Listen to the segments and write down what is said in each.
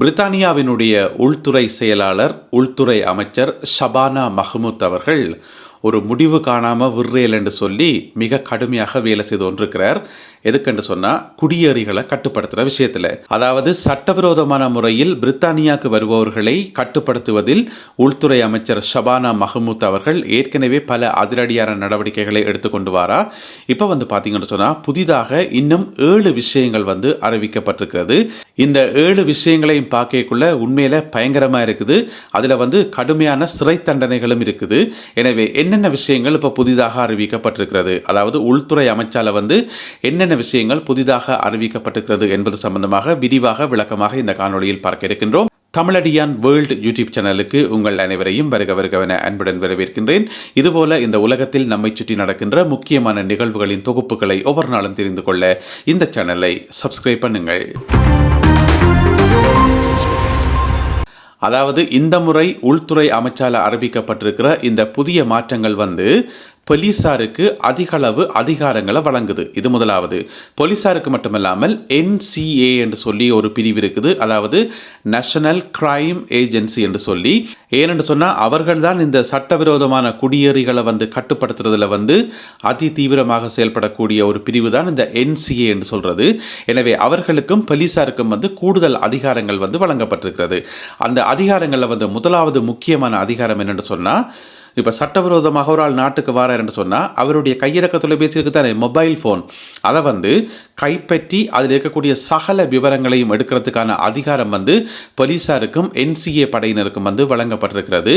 பிரித்தானியாவினுடைய உள்துறை செயலாளர் உள்துறை அமைச்சர் ஷபானா மஹமூத் அவர்கள் ஒரு முடிவு காணாமல் விடுறேல் என்று சொல்லி மிக கடுமையாக வேலை செய்து கொண்டிருக்கிறார். எதுக்கென்று சொன்னால் குடியேறிகளை கட்டுப்படுத்துகிற விஷயத்தில். அதாவது சட்டவிரோதமான முறையில் பிரித்தானியாவுக்கு வருபவர்களை கட்டுப்படுத்துவதில் உள்துறை அமைச்சர் ஷபானா மஹமூத் அவர்கள் ஏற்கனவே பல அதிரடியான நடவடிக்கைகளை எடுத்துக்கொண்டு வாரா. இப்போ வந்து பார்த்தீங்கன்னு சொன்னால் புதிதாக இன்னும் ஏழு விஷயங்கள் வந்து அறிவிக்கப்பட்டிருக்கிறது. இந்த ஏழு விஷயங்களையும் பார்க்கக்குள்ள உண்மையில பயங்கரமா இருக்குது. அதுல வந்து கடுமையான சிறை தண்டனைகளும் இருக்குது. எனவே என்னென்ன விஷயங்கள் இப்போ புதிதாக அறிவிக்கப்பட்டிருக்கிறது? அதாவது உள்துறை அமைச்சால வந்து என்னென்ன விஷயங்கள் புதிதாக அறிவிக்கப்பட்டிருக்கிறது என்பது சம்பந்தமாக விரிவாக விளக்கமாக இந்த காணொளியில் பார்க்க இருக்கின்றோம். தமிழடியான் வேர்ல்டு யூடியூப் சேனலுக்கு உங்கள் அனைவரையும் வருக வருகவென அன்புடன் வரவேற்கின்றேன். இதுபோல இந்த உலகத்தில் நம்மை சுற்றி நடக்கின்ற முக்கியமான நிகழ்வுகளின் தொகுப்புகளை ஒவ்வொரு நாளும் தெரிந்து கொள்ள இந்த சேனலை சப்ஸ்கிரைப் பண்ணுங்கள். அதாவது இந்த முறை உள்துறை அமைச்சால அறிவிக்கப்பட்டிருக்கிற இந்த புதிய மாற்றங்கள் வந்து போலீஸாருக்கு அதிகளவு அதிகாரங்களை வழங்குது. இது முதலாவது. போலீசாருக்கு மட்டுமல்லாமல் என்சிஏ என்று சொல்லி ஒரு பிரிவு இருக்குது. அதாவது நேஷனல் கிரைம் ஏஜென்சி என்று சொல்லி. ஏனென்று சொன்னால் அவர்கள் தான் இந்த சட்டவிரோதமான குடியேறிகளை வந்து கட்டுப்படுத்துறதுல வந்து அதி தீவிரமாக செயல்படக்கூடிய ஒரு பிரிவு தான் இந்த என்சிஏ என்று சொல்கிறது எனவே அவர்களுக்கும் போலீஸாருக்கும் வந்து கூடுதல் அதிகாரங்கள் வந்து வழங்கப்பட்டிருக்கிறது. அந்த அதிகாரங்களில் வந்து முதலாவது முக்கியமான அதிகாரம் என்னென்னு சொன்னால் இப்போ சட்டவிரோதமாக ஒரு ஆள் நாட்டுக்கு வாரார் என்று சொன்னால் அவருடைய கையிறக்க தொலைபேசி தானே மொபைல் ஃபோன். அதை வந்து கைப்பற்றி அதில் இருக்கக்கூடிய சகல விவரங்களையும் எடுக்கிறதுக்கான அதிகாரம் வந்து போலீஸாருக்கும் என்சிஏ படையினருக்கும் வந்து வழங்கப்பட்டிருக்கிறது.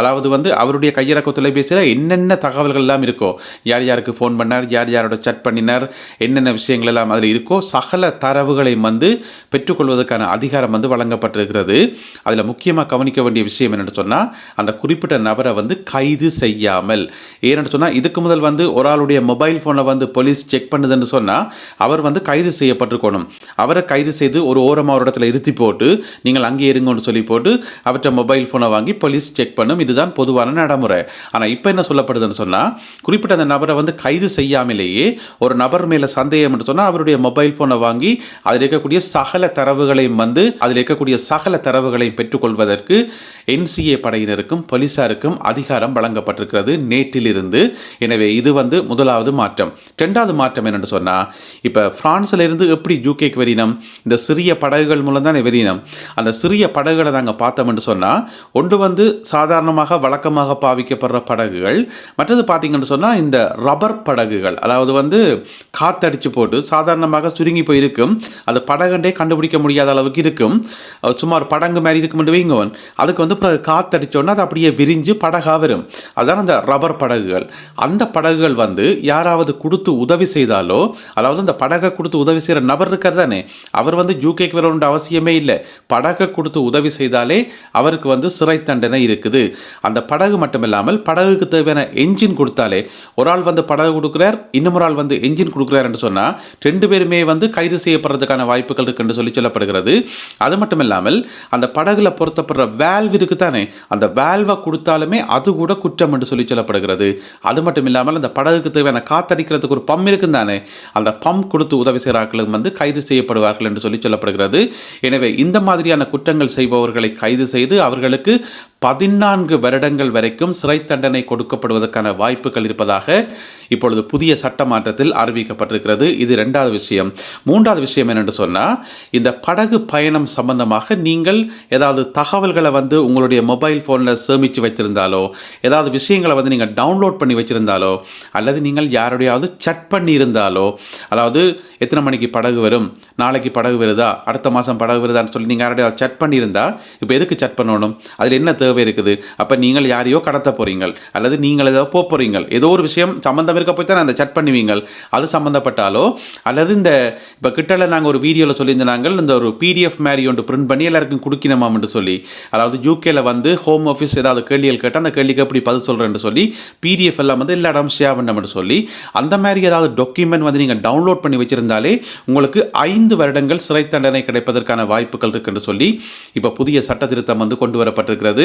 அதாவது வந்து அவருடைய கையிறக்க தொலைபேசியில் என்னென்ன தகவல்கள் எல்லாம் இருக்கோ யார் யாருக்கு ஃபோன் பண்ணார் யார் யாரோட சட் பண்ணினார் என்னென்ன விஷயங்கள் எல்லாம் அதில் இருக்கோ சகல தரவுகளையும் வந்து பெற்றுக்கொள்வதற்கான அதிகாரம் வந்து வழங்கப்பட்டிருக்கிறது. அதில் முக்கியமாக கவனிக்க வேண்டிய விஷயம் என்னென்னு சொன்னால் அந்த குறிப்பிட்ட நபரை வந்து கைது செய்யாமல். ஏன்னு சொன்னால் இதுக்கு முதல் வந்து ஒரு ஆளுடைய மொபைல் ஃபோனை வந்து போலீஸ் செக் பண்ணுதுன்னு சொன்னால் அவர் வந்து கைது செய்யப்பட்டிருக்கணும். அவரை கைது செய்து ஒரு ஓரமாக ஒரு இடத்துல இருத்தி போட்டு நீங்கள் அங்கே இருங்கன்னு சொல்லி போட்டு அவற்றை மொபைல் ஃபோனை வாங்கி போலீஸ் செக் பண்ணும். இதுதான் பொதுவான நடைமுறை. ஆனால் இப்போ என்ன சொல்லப்படுதுன்னு சொன்னால் குறிப்பிட்ட அந்த நபரை வந்து கைது செய்யாமலேயே ஒரு நபர் மேலே சந்தேகம் சொன்னால் அவருடைய மொபைல் ஃபோனை வாங்கி அதில் இருக்கக்கூடிய சகல தரவுகளையும் வந்து அதில் இருக்கக்கூடிய சகல தரவுகளையும் பெற்றுக்கொள்வதற்கு என்சிஏ படையினருக்கும் போலீசாருக்கும் அதிகாரம் வழங்கப்பட்டிருக்கிறது நேற்றிலிருந்து. எனவே இது வந்து முதலாவது மாற்றம். ரெண்டாவது மாற்றம் என்னென்னு சொன்னால் இப்போ ஃப்ரான்ஸிலிருந்து இருந்து எப்படி யூகேக்கு வெறினம் இந்த சிறிய படகுகள் மூலம் தானே வெறினம் அந்த சிறிய படகுகளை நாங்கள் பார்த்தோம்னு சொன்னால் ஒன்று வந்து சாதாரணமாக வழக்கமாக பாவிக்கப்படுற படகுகள் மற்றது பார்த்தீங்கன்னு சொன்னால் இந்த ரப்பர் படகுகள் அதாவது வந்து காத்தடிச்சு போட்டு சாதாரணமாக சுருங்கி போயிருக்கும். அது படகுண்டே கண்டுபிடிக்க முடியாத அளவுக்கு இருக்கும். சுமார் படங்கு மாதிரி இருக்கும் வைங்கவன் அதுக்கு வந்து பிறகு காத்தடிச்சோன்னா அது அப்படியே விரிஞ்சு படகாக வரும். அதான் அந்த ரப்பர் படகுகள். அந்த படகுகள் வந்து யாராவது கொடுத்து உதவி செய்தாலோ அதாவது அந்த படகை கொடுத்து உதவி செய்கிற நபர் இருக்கார் தானே அவர் வந்து யூகேக்கு வர அவசியமே இல்லை. படகை கொடுத்து உதவி செய்தாலே அவருக்கு வந்து சிறை தண்டனை இருக்குது. அந்த படகு மட்டும் இல்லாமல் படகுக்கு தேவையான என்ஜின் கொடுத்தாலே ஒரு ஆள் வந்து படகு கொடுக்குறார் இன்னொரு ஆள் வந்து என்ஜின் கொடுக்குறார் என்று சொன்னால் ரெண்டு பேருமே வந்து கைது செய்யப்படுறதுக்கான வாய்ப்புகள் இருக்குன்னு சொல்லி சொல்லப்படுகிறது. அது மட்டும் இல்லாமல் அந்த படகுல பொருத்தப்படுற வேல்வ் இருக்கு தானே அந்த வேல்வை கொடுத்தாலுமே அது கூட குற்றம் என்று சொல்லி சொல்லப்படுகிறது. அது மட்டும் இல்லாமல் அந்த படகுக்கு தேவையான காத்தடிக்கிறதுக்கு ஒரு பம் இருக்கும் தானே? அந்த பம் கொடுத்து உதவி செய்கிறார்களும் வந்து கைது செய்யப்படுவார்கள் என்று சொல்லி சொல்லப்படுகிறது. எனவே இந்த மாதிரியான குற்றங்கள் செய்பவர்களை கைது செய்து அவர்களுக்கு பதினான்கு வருடங்கள் வரைக்கும் சிறை தண்டனை கொடுக்கப்படுவதற்கான வாய்ப்புகள் இருப்பதாக இப்பொழுது புதிய சட்ட மாற்றத்தில் அறிவிக்கப்பட்டிருக்கிறது. இது ரெண்டாவது விஷயம். மூன்றாவது விஷயம் என்னென்று சொன்னால் இந்த படகு பயணம் சம்பந்தமாக நீங்கள் ஏதாவது தகவல்களை வந்து உங்களுடைய மொபைல் ஃபோனில் சேமித்து வைத்திருந்தாலோ ஏதாவது விஷயங்களை வந்து நீங்கள் டவுன்லோட் பண்ணி வச்சுருந்தாலோ அல்லது நீங்கள் யாருடையாவது சட் பண்ணி இருந்தாலோ அதாவது எத்தனை மணிக்கு படகு வரும் நாளைக்கு படகு வருதா அடுத்த மாதம் படகு வருதான்னு சொல்லி நீங்கள் யாருடையாவது சட் பண்ணியிருந்தா இப்போ எதுக்கு சட் பண்ணணும்? அதில் என்ன தேவை? இருக்குது. அப்போ நீங்கள் யாரையோ கடத்த போகிறீங்க அல்லது நீங்கள் ஏதோ போக போகிறீங்க ஏதோ ஒரு விஷயம் சம்மந்தம் இருக்க போய் தான் அந்த சட் பண்ணுவீங்க அது சம்மந்தப்பட்டாலோ அல்லது இந்த இப்போ கிட்டல நாங்கள் ஒரு வீடியோவில் சொல்லியிருந்தாங்க இந்த ஒரு பிடிஎஃப் மாதிரி ஒன்று பிரிண்ட் பண்ணி எல்லாருக்கும் கொடுக்கணுமாம்னு சொல்லி. அதாவது யூகேல வந்து ஹோம் ஆஃபீஸ் ஏதாவது கேள்விகள் கேட்டால் அந்த கேள்விக்கு எப்படி பதில் சொல்கிறேன்னு சொல்லி பிடிஎஃப் எல்லாம் வந்து எல்லா இடம் ஷேர் பண்ணணும்னு சொல்லி அந்த மாதிரி ஏதாவது டாக்குமெண்ட் வந்து நீங்கள் டவுன்லோட் பண்ணி வச்சிருந்தாலே உங்களுக்கு ஐந்து வருடங்கள் சிறை தண்டனை கிடைப்பதற்கான வாய்ப்புகள் இருக்குன்னு சொல்லி இப்போ புதிய சட்ட திருத்தம் வந்து கொண்டு வரப்பட்டிருக்கிறது.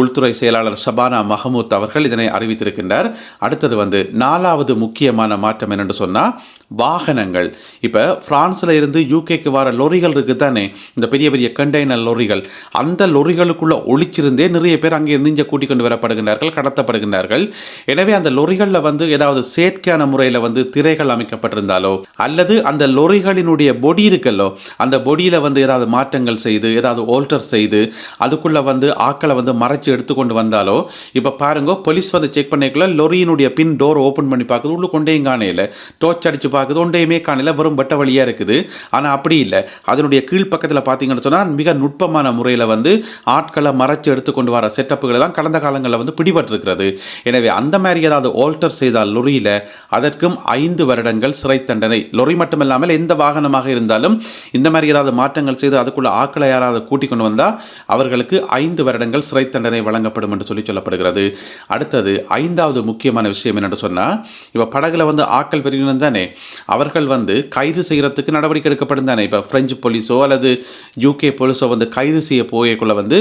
உள்துறை செயலாளர் ஷபானா மஹமூத் அவர்கள் இதனை அறிவித்திருக்கின்றார். அடுத்தது வந்து நாலாவது முக்கியமான மாற்றம் என்னென்று சொன்னால் வாகனங்கள். இப்போ பிரான்ஸில் இருந்து யூகேக்கு வர லொரிகள் இருக்குது தானே இந்த பெரிய பெரிய கண்டெய்னர் லொரிகள். அந்த லொரிகளுக்குள்ளே ஒழிச்சிருந்தே நிறைய பேர் அங்கே இருந்து இங்கே கூட்டிக் கொண்டு வரப்படுகின்றார்கள் கடத்தப்படுகின்றார்கள். எனவே அந்த லொரிகளில் வந்து ஏதாவது செயற்கையான முறையில் வந்து திரைகள் அமைக்கப்பட்டிருந்தாலோ அல்லது அந்த லொரிகளினுடைய பொடி இருக்கல்லோ அந்த பொடியில் வந்து ஏதாவது மாற்றங்கள் செய்து ஏதாவது ஓல்டர் செய்து அதுக்குள்ளே வந்து ஆக்களை வந்து மறைச்சு எடுத்துக்கொண்டு வந்தாலோ இப்போ பாருங்க போலீஸ் வந்து செக் பண்ணிக்கல லொரியினுடைய பின் டோர் ஓப்பன் பண்ணி பார்க்குது உள்ள கொண்டேயும் காணையில். டோர்ச் அடிச்சு பார்க்குது ஒன்றையுமே காணையில் வெறும் வெட்ட வழியாக இருக்குது. ஆனால் அப்படி இல்லை. அதனுடைய கீழ்ப்பக்கத்தில் பார்த்தீங்கன்னு சொன்னால் மிக நுட்பமான முறையில் வந்து ஆட்களை மறைச்சு எடுத்துக்கொண்டு வர செட்டப்புகளை தான் கடந்த காலங்களில் வந்து பிடிபட்டிருக்கிறது. எனவே அந்த மாதிரி ஏதாவது ஆல்டர் செய்தால் லொரியில் அதற்கும் ஐந்து வருடங்கள் சிறை தண்டனை. லொரி மட்டுமில்லாமல் எந்த வாகனமாக இருந்தாலும் இந்த மாதிரி ஏதாவது மாற்றங்கள் செய்து அதுக்குள்ள ஆட்களை யாராவது கூட்டிக் கொண்டு வந்தால் அவர்களுக்கு ஐந்து வருடங்கள் சிறை தண்டனை வழங்கப்படும் என்று சொல்லி சொல்லப்படுகிறது. அடுத்தது ஐந்தாவது முக்கியமான விஷயம் என்னென்னு சொன்னால் இப்போ படகுல வந்து ஆக்கள் பிரிவினர் தானே அவர்கள் வந்து கைது செய்கிறதுக்கு நடவடிக்கை எடுக்கப்படும் தானே. இப்போ பிரெஞ்சு போலீஸோ அல்லது யூகே போலீஸோ வந்து கைது செய்ய போயக்குள்ள வந்து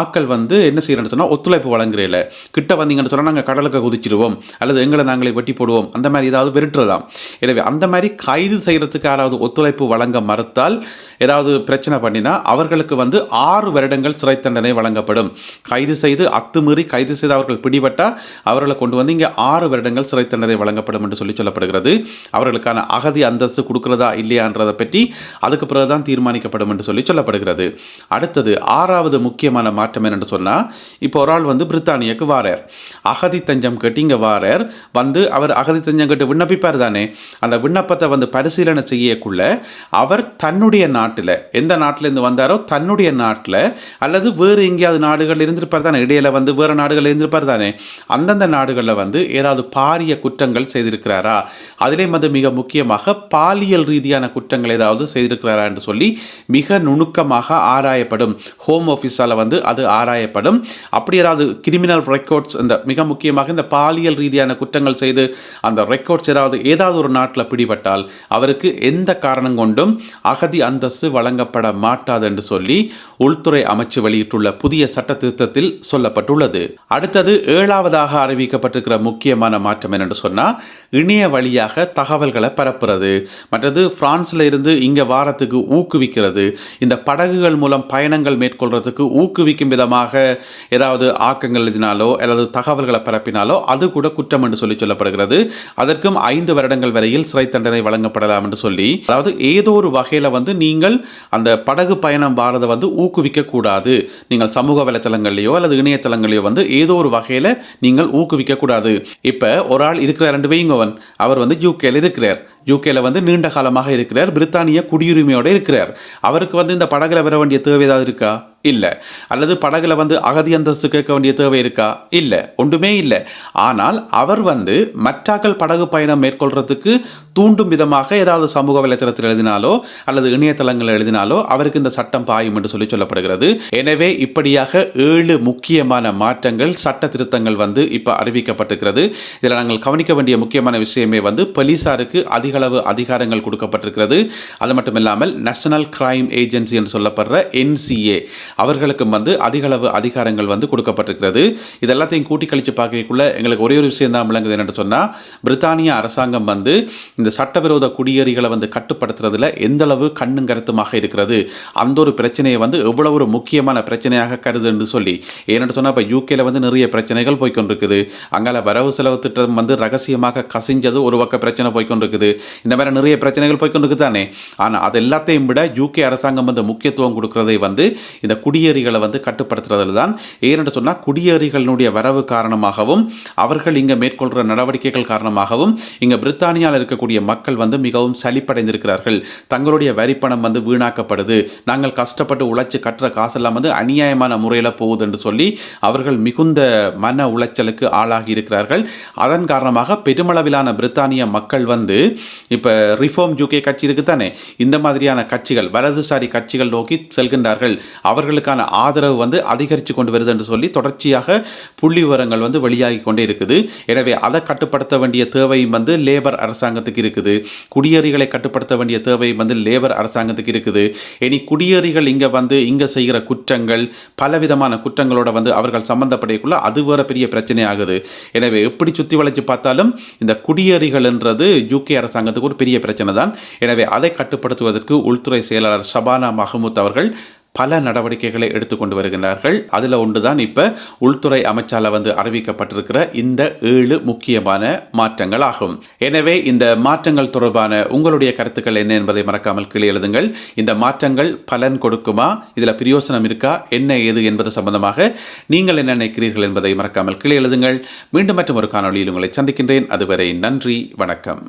ஆக்கள் வந்து என்ன செய்யறேன்னு சொன்னால் ஒத்துழைப்பு வழங்குறதில்ல கிட்ட வந்தீங்கன்னு சொன்னால் நாங்கள் கடலுக்கு குதிச்சிடுவோம் அல்லது எங்களை நாங்களே வெட்டி போடுவோம் அந்த மாதிரி ஏதாவது விரட்டுறதாம் எனவே அந்த மாதிரி கைது செய்கிறதுக்கு யாராவது ஒத்துழைப்பு வழங்க மறுத்தால் ஏதாவது பிரச்சனை பண்ணினா அவர்களுக்கு வந்து ஆறு வருடங்கள் சிறை தண்டனை வழங்கப்படும். கைது கைது செய்து அத்துமீறி கைது செய்து அவர்கள் பிடிபட்டால் அவர்களை கொண்டு வந்து இங்கே ஆறு வருடங்கள் சிறை தண்டனை வழங்கப்படும் என்று சொல்லி சொல்லப்படுகிறது. அவர்களுக்கான அகதி அந்தஸ்து கொடுக்கிறதா இல்லையான்றதை பற்றி அதுக்கு பிறகுதான் தீர்மானிக்கப்படும் என்று சொல்லி சொல்லப்படுகிறது. அடுத்தது ஆறாவது முக்கியமான மாற்றம் என்னென்று சொன்னால் இப்போ ஒரு ஆள் வந்து பிரித்தானியாவுக்கு வாரார். அகதி தஞ்சம் கட்டி இங்கே வாரார். வந்து அவர் அகதி தஞ்சம் கட்டி விண்ணப்பிப்பார் தானே. அந்த விண்ணப்பத்தை வந்து பரிசீலனை செய்யக்குள்ள அவர் தன்னுடைய நாட்டில் எந்த நாட்டிலேருந்து வந்தாரோ தன்னுடைய நாட்டில் அல்லது வேறு எங்கேயாவது நாடுகள் இருந்திருப்பார். தானே? இடையில வந்து வேறு நாடுகள் இருந்திருப்பார் தானே? அந்தந்த நாடுகளில் வந்து ஏதாவது பாரிய குற்றங்கள் செய்திருக்கிறாரா? அதிலேயும் வந்து மிக முக்கியமாக பாலியல் ரீதியான குற்றங்கள் ஏதாவது செய்திருக்கிறாரா என்று சொல்லி மிக நுணுக்கமாக ஆராயப்படும். ஹோம் ஆஃபீஸால் வந்து அது ஆராயப்படும். அப்படி ஏதாவது கிரிமினல் ரெக்கார்ட்ஸ் இந்த மிக முக்கியமாக இந்த பாலியல் ரீதியான குற்றங்கள் செய்து அந்த ரெக்கார்ட்ஸ் ஏதாவது ஏதாவது ஒரு நாட்டில் பிடிபட்டால் அவருக்கு எந்த காரணம் கொண்டும் அகதி அந்தஸ்து வழங்கப்பட மாட்டாது என்று சொல்லி உள்துறை அமைச்சு வெளியிட்டுள்ள புதிய சட்ட திருத்தத்தில் சொல்லப்பட்டுள்ளது. அடுத்தது ஏழாவதாக அறிவிக்கப்பட்டிருக்கிற முக்கியமான மாற்றம் என்னென்று சொன்னால் இணைய வழியாக தகவல்களை பரப்புறது. மற்றது பிரான்ஸ்ல இருந்து இங்கே வாரத்துக்கு ஊக்குவிக்கிறது. இந்த படகுகள் மூலம் பயணங்கள் மேற்கொள்றதுக்கு ஊக்குவிக்கும் விதமாக ஏதாவது ஆக்கங்கள் எழுதினாலோ அல்லது தகவல்களை பரப்பினாலோ அது கூட குற்றம் என்று சொல்லி சொல்லப்படுகிறது. அதற்கும் ஐந்து வருடங்கள் வரையில் சிறை தண்டனை வழங்கப்படலாம் என்று சொல்லி அதாவது ஏதோ ஒரு வகையில் வந்து நீங்கள் அந்த படகு பயணம் வாரதை வந்து ஊக்குவிக்க கூடாது நீங்கள் சமூக வலைத்தளங்கள்லையோ அல்லது இணையதளங்களையோ வந்து ஏதோ ஒரு வகையில் நீங்கள் ஊக்குவிக்கக்கூடாது இப்போ ஒரு ஆள் இருக்கிற ரெண்டு வைங்கவன் அவர் வந்து யூகேல இருக்கிறார். யூகேல வந்து நீண்ட காலமாக இருக்கிறார். பிரித்தானிய குடியுரிமையோடு இருக்கிறார். அவருக்கு வந்து இந்த படகுல வர வேண்டிய தேவை ஏதாவது இருக்கா? இல்லை. அல்லது படகுல வந்து அகதி அந்தஸ்து கேட்க வேண்டிய தேவை இருக்கா? இல்லை. ஒன்றுமே இல்லை. ஆனால் அவர் வந்து மற்றாக்கள் படகு பயணம் மேற்கொள்றதுக்கு தூண்டும் விதமாக ஏதாவது சமூக வலைத்தளத்தில் எழுதினாலோ அல்லது இணையதளங்கள் எழுதினாலோ அவருக்கு இந்த சட்டம் பாயும் என்று சொல்லி சொல்லப்படுகிறது. எனவே இப்படியாக ஏழு முக்கியமான மாற்றங்கள் சட்ட திருத்தங்கள் வந்து இப்போ அறிவிக்கப்பட்டிருக்கிறது. இதில் நாங்கள் கவனிக்க வேண்டிய முக்கியமான விஷயமே வந்து போலீசாருக்கு அதிக அளவு அதிகாரங்கள் கொடுக்கப்பட்டிருக்கிறது. அது மட்டும் இல்லாமல் நேஷனல் கிரைம் ஏஜென்சி என்று சொல்லப்படுற என்சிஏ அவர்களுக்கும் வந்து அதிகளவு அதிகாரங்கள் வந்து கொடுக்கப்பட்டிருக்கிறது. இது எல்லாத்தையும் கூட்டி கழிச்சு பார்க்கக்குள்ள எங்களுக்கு ஒரே ஒரு விஷயம் தான் விளங்குது என்னென்னு சொன்னால் பிரித்தானிய அரசாங்கம் வந்து இந்த சட்டவிரோத குடியேறிகளை வந்து கட்டுப்படுத்துறதுல எந்த அளவு கண்ணும் கருத்துமாக இருக்கிறது? அந்த ஒரு பிரச்சனையை வந்து எவ்வளவு ஒரு முக்கியமான பிரச்சனையாக கருது என்று சொல்லி ஏன்னு சொன்னால் இப்போ யூகேல வந்து நிறைய பிரச்சனைகள் போய்க்கொண்டிருக்குது. அங்கால வரவு செலவு திட்டம் வந்து ரகசியமாக கசிஞ்சது ஒரு பக்க பிரச்சனை போய்க்கொண்டிருக்குது. இந்த மாதிரி நிறைய பிரச்சனைகள் போய்கொண்டு தானே? ஆனால் அது எல்லாத்தையும் விட யூகே அரசாங்கம் வந்து முக்கியத்துவம் கொடுக்குறதை வந்து இந்த குடியேறிகளை வந்து கட்டுப்படுத்துறதுல தான். ஏனென்று சொன்னால் குடியேறிகளினுடைய வரவு காரணமாகவும் அவர்கள் இங்கே மேற்கொள்கிற நடவடிக்கைகள் காரணமாகவும் இங்கே பிரித்தானியாவில் இருக்கக்கூடிய மக்கள் வந்து மிகவும் சலிப்படைந்திருக்கிறார்கள். தங்களுடைய வரிப்பணம் வந்து வீணாக்கப்படுது. நாங்கள் கஷ்டப்பட்டு உழைச்சி கட்டுற காசெல்லாம் வந்து அநியாயமான முறையில் போகுது என்று சொல்லி அவர்கள் மிகுந்த மன உளைச்சலுக்கு ஆளாகி இருக்கிறார்கள். அதன் காரணமாக பெருமளவிலான பிரித்தானிய மக்கள் வந்து இப்போ ரிஃபார்ம் ஜூகே கட்சி இருக்கு தானே இந்த மாதிரியான கட்சிகள் வலதுசாரி கட்சிகள் நோக்கி செல்கின்றார்கள். அவர்களுக்கான ஆதரவு வந்து அதிகரித்து கொண்டு வருது என்று சொல்லி தொடர்ச்சியாக புள்ளி விவரங்கள் வந்து வெளியாகி கொண்டே இருக்குது. எனவே அதை கட்டுப்படுத்த வேண்டிய தேவையும் வந்து லேபர் அரசாங்கத்துக்கு இருக்குது. குடியேறிகளை கட்டுப்படுத்த வேண்டிய தேவையும் வந்து லேபர் அரசாங்கத்துக்கு இருக்குது. இனி குடியேறிகள் இங்கே வந்து இங்கே செய்கிற குற்றங்கள் பலவிதமான குற்றங்களோட வந்து அவர்கள் சம்பந்தப்படையக்குள்ள அது வேற பெரிய பிரச்சனை ஆகுது எனவே எப்படி சுற்றி வளைச்சு பார்த்தாலும் இந்த குடியேறிகள்ன்றது யூகே அரசாங்கத்துக்கு ஒரு பெரிய பிரச்சனை தான் எனவே அதை கட்டுப்படுத்துவதற்கு உள்துறை செயலாளர் ஷபானா மஹமூத் அவர்கள் பல நடவடிக்கைகளை எடுத்துக்கொண்டு வருகின்றார்கள். அதில் ஒன்று தான் இப்போ உள்துறை அமைச்சால வந்து அறிவிக்கப்பட்டிருக்கிற இந்த ஏழு முக்கியமான மாற்றங்கள் ஆகும். எனவே இந்த மாற்றங்கள் தொடர்பான உங்களுடைய கருத்துக்கள் என்ன என்பதை மறக்காமல் கீழே எழுதுங்கள். இந்த மாற்றங்கள் பலன் கொடுக்குமா? இதில் பிரயோசனம் இருக்கா? என்ன ஏது என்பது சம்பந்தமாக நீங்கள் என்ன நினைக்கிறீர்கள் என்பதை மறக்காமல் கீழே எழுதுங்கள். மீண்டும் மற்றும் ஒரு காணொளியில் உங்களை சந்திக்கின்றேன். அதுவரை நன்றி வணக்கம்.